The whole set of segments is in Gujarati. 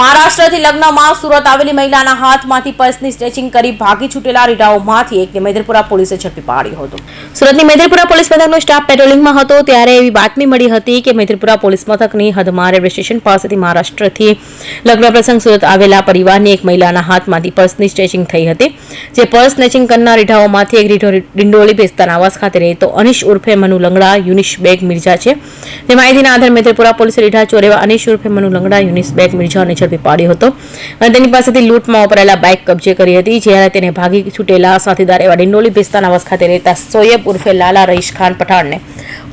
મહારાષ્ટ્રથી લગ્નમાં સુરત આવેલી મહિલાના હાથમાંથી પર્સની સ્ટ્રેચિંગ કરી ભાગી છૂટેલા રીઢાઓમાંથી એકને મેદરપુરા પોલીસે ઝડપી પાડ્યો હતો. સુરતની મેદરપુરા પોલીસ મથકનો સ્ટાફ પેટ્રોલિંગમાં હતો ત્યારે એવી બાતમી મળી હતી કે મેદરપુરા પોલીસ મથકની હદમાં રેલવે સ્ટેશન પાસેથી મહારાષ્ટ્રથી લગ્ન પ્રસંગ સુરત આવેલા પરિવારની એક મહિલાના હાથમાંથી પર્સની સ્ટ્રેચિંગ થઈ હતી. જે પર્સ સ્નેચિંગ કરનાર રીઢાઓમાંથી એક રીઢો ડિંડોળી બેસ્તાના આવાસ ખાતે રહેતો અનિશ ઉર્ફે મનુ લંગડા, યુનિશ બેગ મિર્જા છે. તે માહિતીના આધારે મેદરપુરા પોલીસે રીઢા ચોરેવા અનિશ ઉર્ફે મનુ લંગડા, યુનિશ બેગ મિર્જાને ઝડપી પાડ્યો હતો. અને તેની પાસેથી લૂંટમાં વપરાયેલા બાઇક કબજે કરી હતી જ્યારે તેને ભાગી છૂટેલા સાથીદાર એવા ડિંડોલી બેસ્તાના આવાસ ખાતે રહેતા સોયબ ઉર્ફે લાલા રહીશ ખાન પઠાણને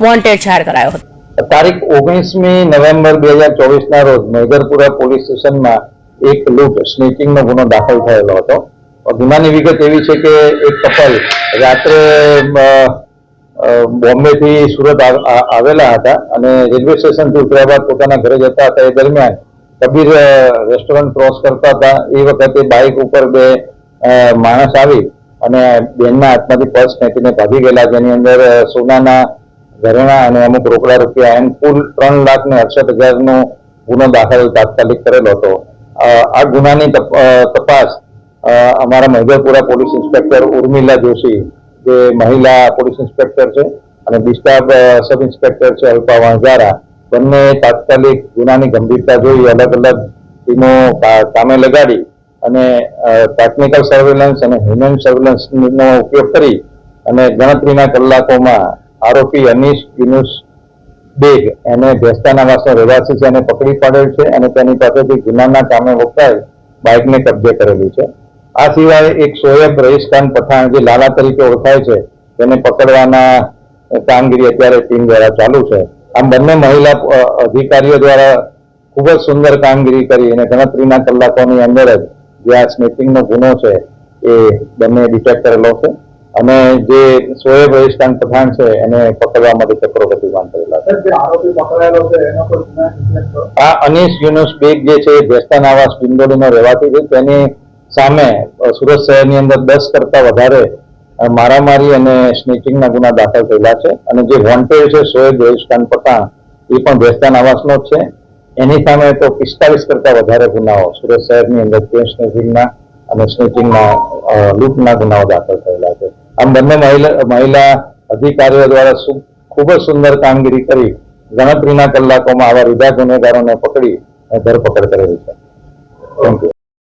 વોન્ટેડ જાહેર કરાયો હતો. તારીખ ઓગણીસમી નવેમ્બર બે હજાર ચોવીસના રોજ મેઘરપુરા પોલીસ સ્ટેશનમાં એક લૂંટ, સ્નેચિંગનો ગુનો દાખલ થયેલો હતો. ગુનાની વિગત એવી છે કે એક કપલ રાત્રે બોમ્બેથી સુરત આવેલા હતા અને રેલવે સ્ટેશનથી ઉતર્યા બાદ પોતાના ઘરે જતા હતા. એ દરમિયાન કબીર રેસ્ટોરન્ટ ક્રોસ કરતા હતા. એ વખતે બાઇક ઉપર બે માણસ આવી અને બેનના હાથમાંથી પર્સ ખેંચીને ભાગી ગયેલા. જેની અંદર સોનાના ઘરેણા અને અમુક રોકડા રૂપિયા એમ કુલ ત્રણ લાખ ને અડસઠ હજારનો ગુનો દાખલ તાત્કાલિક કરેલો હતો. આ ગુનાની તપાસ અમારા મહિધરપુરા પોલીસ ઇન્સ્પેક્ટર ઉર્મિલા જોશી, જે મહિલા પોલીસ ઇન્સ્પેક્ટર છે, અને ડિસ્ટાફ સબ ઇન્સ્પેક્ટર છે અલ્પા વાંઝારા બંને તાત્કાલિક ગુનાની ગંભીરતા જોઈ અલગ અલગ ટીમો કામે લગાડી અને ટેકનિકલ સર્વેલન્સ અને હ્યુમન સર્વેલન્સનો ઉપયોગ કરી અને ગણતરીના કલાકોમાં આરોપી અનીશ યુનુસ બેગ એને ભેસ્તાના વાસનો રહેવાસી છે એને પકડી પાડેલ છે અને તેની પાસેથી ગુનાના કામે વપરાય બાઇકને કબજે કરેલી છે. આ સિવાય એક શોએબ રહીશખાન ખાન પઠાણ જે લાલા તરીકે ઓળખાય છે, તેને પકડવાના કામગીરી અત્યારે ટીમ દ્વારા ચાલુ છે. આમ બંને મહિલા અધિકારીઓ દ્વારા ખૂબ જ સુંદર કામગીરી કરી અને ગણતરીના કલાકોની અંદર જ જે આ સ્નેચિંગનો ગુનો છે એ બંને ડિટેક્ટ કરેલો છે. અને જે સોએબ રહીસ્તાન પઠાણ છે એને પકડવા માટે ચક્રો ગતિમાન કરેલા છે? આ અનીસ યુનુસ બેગ જે છે ભેસ્તાન આવાસ ડિંડોલીનો રહેવાસી છે. તેની સામે સુરત શહેરની અંદર દસ કરતા વધારે મારામારી અને સ્નેચિંગના ગુના દાખલ થયેલા છે. અને જે વોન્ટેડ છે શોએબ રહીસ્તાન પઠાણ એ પણ ભેસ્તાન આવાસનો જ છે. એની સામે તો પિસ્તાલીસ કરતા વધારે ગુનાઓ સુરત શહેરની અંદર ચેન સ્નેચિંગના અને સ્નેચિંગના લૂંટના ગુનાઓ દાખલ થયેલા છે. આમ બંને મહિલા અધિકારીઓ દ્વારા ખૂબ જ સુંદર કામગીરી કરી, ગણતરીના કલાકોમાં આવા રીધા ગુનેગારોને પકડી ધરપકડ કરેલી છે. Thank you